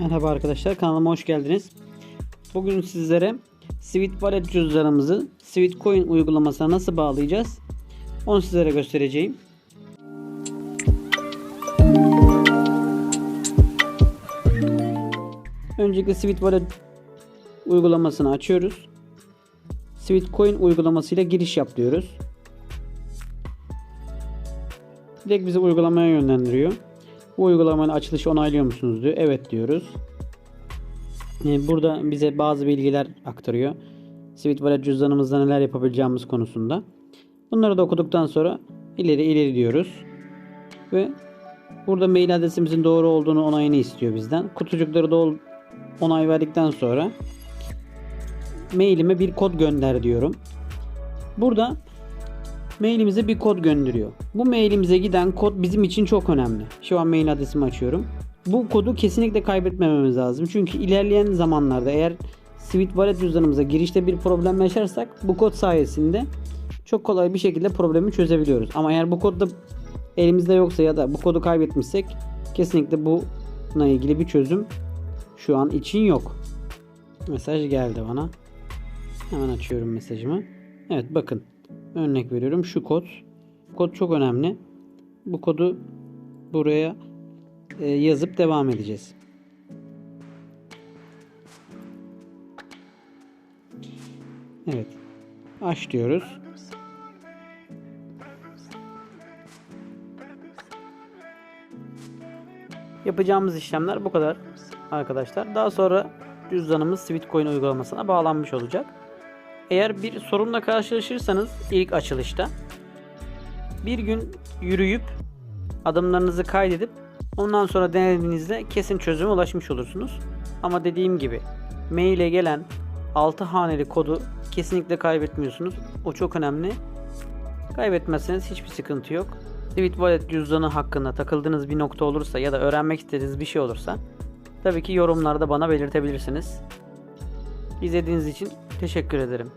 Merhaba arkadaşlar kanalıma hoş geldiniz. Bugün sizlere Sweet Wallet cüzdanımızı Sweet Coin uygulamasına nasıl bağlayacağız? Onu sizlere göstereceğim. Öncelikle Sweet Wallet uygulamasını açıyoruz. Sweet Coin uygulamasıyla giriş yap diyoruz. Direkt bizi uygulamaya yönlendiriyor. Bu uygulamanın açılışı onaylıyor musunuz diyor. Evet diyoruz. Ee, Burada bize bazı bilgiler aktarıyor. Sweet Wallet cüzdanımızda neler yapabileceğimiz konusunda. Bunları da okuduktan sonra ileri ileri diyoruz. Ve burada mail adresimizin doğru olduğunu onayını istiyor bizden. Kutucukları da onay verdikten sonra mailime bir kod gönder diyorum. Burada mailimize bir kod gönderiyor. Bu mailimize giden kod bizim için çok önemli. Şu an mail adresimi açıyorum. Bu kodu kesinlikle kaybetmememiz lazım. Çünkü ilerleyen zamanlarda eğer Sweet Wallet cüzdanımıza girişte bir problem yaşarsak bu kod sayesinde çok kolay bir şekilde problemi çözebiliyoruz. Ama eğer bu kod da elimizde yoksa ya da bu kodu kaybetmişsek kesinlikle bununla ilgili bir çözüm şu an için yok. Mesaj geldi bana. Hemen açıyorum mesajımı. Evet bakın örnek veriyorum şu kod. Kod çok önemli. Bu kodu buraya e, yazıp devam edeceğiz. Evet. Aç diyoruz. Yapacağımız işlemler bu kadar arkadaşlar. Daha sonra cüzdanımız Sweetcoin uygulamasına bağlanmış olacak. Eğer bir sorunla karşılaşırsanız ilk açılışta bir gün yürüyüp adımlarınızı kaydedip ondan sonra denediğinizde kesin çözüme ulaşmış olursunuz. Ama dediğim gibi maile gelen 6 haneli kodu kesinlikle kaybetmiyorsunuz. O çok önemli. Kaybetmezseniz hiçbir sıkıntı yok. Sweet Wallet cüzdanı hakkında takıldığınız bir nokta olursa ya da öğrenmek istediğiniz bir şey olursa tabii ki yorumlarda bana belirtebilirsiniz. İzlediğiniz için teşekkür ederim.